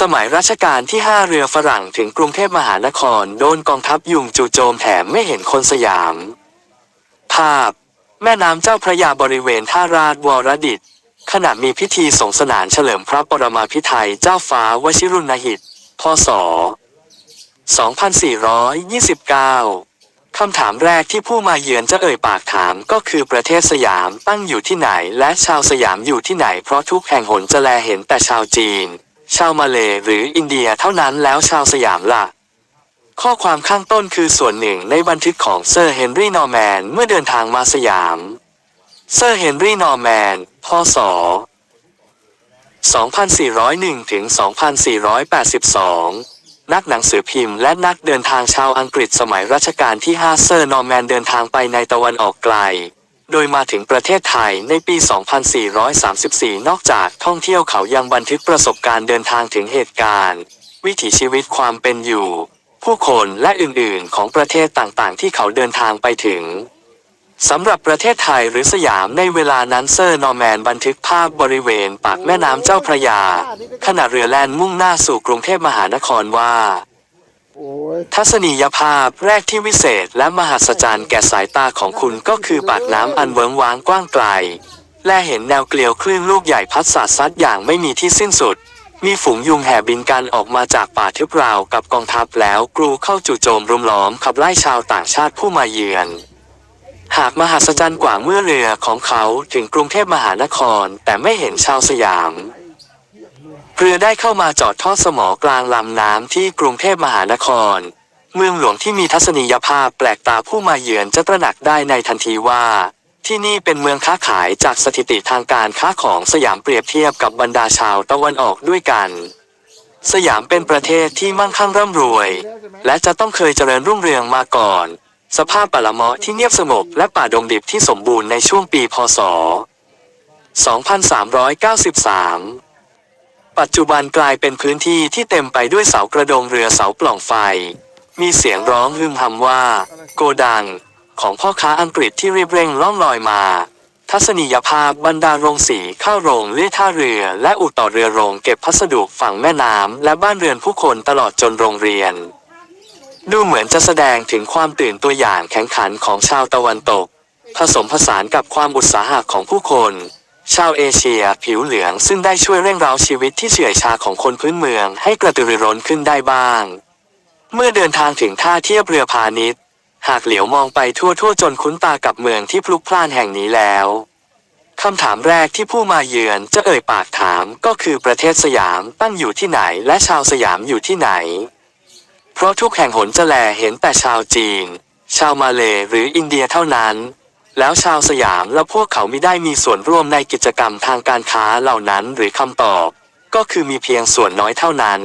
สมัยรัชกาลที่ 5 เรือฝรั่งถึงกรุงเทพมหานครโดนกองทัพยุงจู่โจมแถมไม่เห็นคนสยาม ภาพ แม่น้ำเจ้าพระยาบริเวณท่าราชวรดิตขณะมีพิธีสงสนานเฉลิมพระปรมาภิไธยเจ้าฟ้าวชิรุณหิต พศ 2429 คำถามแรกที่ผู้มาเยือนจะเอ่ยปากถามก็คือประเทศสยามตั้งอยู่ที่ไหน และชาวสยามอยู่ที่ไหน เพราะทุกแห่งหนจะแลเห็นแต่ชาวจีน ชาวมาเลหรืออินเดียเท่านั้นแล้วชาวสยามล่ะ ข้อความข้างต้นคือส่วนหนึ่งในบันทึกของเซอร์เฮนรี่นอร์แมนเมื่อเดินทางมาสยาม เซอร์เฮนรี่นอร์แมนพศ2401ถึง2482 นักหนังสือพิมพ์และนักเดินทางชาวอังกฤษสมัยรัชกาลที่ 5 เซอร์นอร์แมนเดินทางไปในตะวันออกไกล โดยมาถึงประเทศไทยในปี 2434 นอกจากท่องเที่ยวเขายังบันทึกประสบการณ์เดินทางถึงเหตุการณ์ วิถีชีวิตความเป็นอยู่ ผู้คนและอื่นๆ ของประเทศต่างๆ ที่เขาเดินทางไปถึง สำหรับประเทศไทยหรือสยามในเวลานั้นเซอร์นอร์แมนบันทึกภาพบริเวณปากแม่น้ำเจ้าพระยา ขณะเรือแล่นมุ่งหน้าสู่กรุงเทพมหานครว่า ทัศนียภาพแรกที่วิเศษและมหัศจรรย์แก่สายตาของคุณก็คือปากน้ำอันเวิ้งว้างกว้างไกล และเห็นแนวเกลียวคลื่นลูกใหญ่พัดสาดซัดอย่างไม่มีที่สิ้นสุด มีฝูงยุงแห่บินกันออกมาจากป่าทึบราวกับกองทัพแล้วกรูเข้าจู่โจมรุมล้อมขับไล่ชาวต่างชาติผู้มาเยือน หากมหัศจรรย์กว่าเมื่อเรือของเขาถึงกรุงเทพมหานครแต่ไม่เห็นชาวสยาม เรือได้เข้ามาจอดทอดสมอกลางลำน้ำที่กรุงเทพมหานคร เมืองหลวงที่มีทัศนียภาพแปลกตาผู้มาเยือนจะตระหนักได้ในทันทีว่า ที่นี่เป็นเมืองค้าขายจากสถิติทางการค้าของสยามเปรียบเทียบกับบรรดาชาวตะวันออกด้วยกันสยามเป็นประเทศที่มั่งคั่งร่ำรวย และจะต้องเคยเจริญรุ่งเรืองมาก่อน สภาพป่าละเมาะที่เงียบสงบและป่าดงดิบที่สมบูรณ์ในช่วงปีพศ 2393 ปัจจุบันกลายเป็นพื้นที่ที่เต็มไปด้วยเสากระดงเรือเสาปล่องไฟ มีเสียงร้องฮึมฮำว่า โกดัง ของพ่อค้าอังกฤษที่รีบเร่งล่องลอยมา ทัศนียภาพบรรดาโรงสีข้าวโรงเลื่อยท่าเรือ และอุดต่อเรือโรงเก็บพัสดุฝั่งแม่น้ำและบ้านเรือนผู้คนตลอดจนโรงเรียน ดูเหมือนจะแสดงถึงความตื่นตัวอย่างแข่งขันของชาวตะวันตก ผสมผสานกับความอุตสาหะของผู้คน ชาวเอเชียผิวเหลืองซึ่งได้ช่วยเร่งเร้าชีวิตที่เฉื่อยชาของคนพื้นเมืองให้กระตือรือร้นขึ้นได้บ้าง เมื่อเดินทางถึงท่าเทียบเรือพาณิชย์ หากเหลียวมองไปทั่วทั่วจนคุ้นตากับเมืองที่พลุกพล่านแห่งนี้แล้วคำถามแรกที่ผู้มาเยือนจะเอ่ยปากถามก็คือประเทศสยามตั้งอยู่ที่ไหนและชาวสยามอยู่ที่ไหน เพราะทุกแห่งหนจะแลเห็นแต่ชาวจีน ชาวมาเลหรืออินเดียเท่านั้น แล้วชาวสยามและพวกเขาไม่ได้มีส่วนร่วมในกิจกรรมทางการค้าเหล่านั้นหรือคำตอบ ก็คือมีเพียงส่วนน้อยเท่านั้น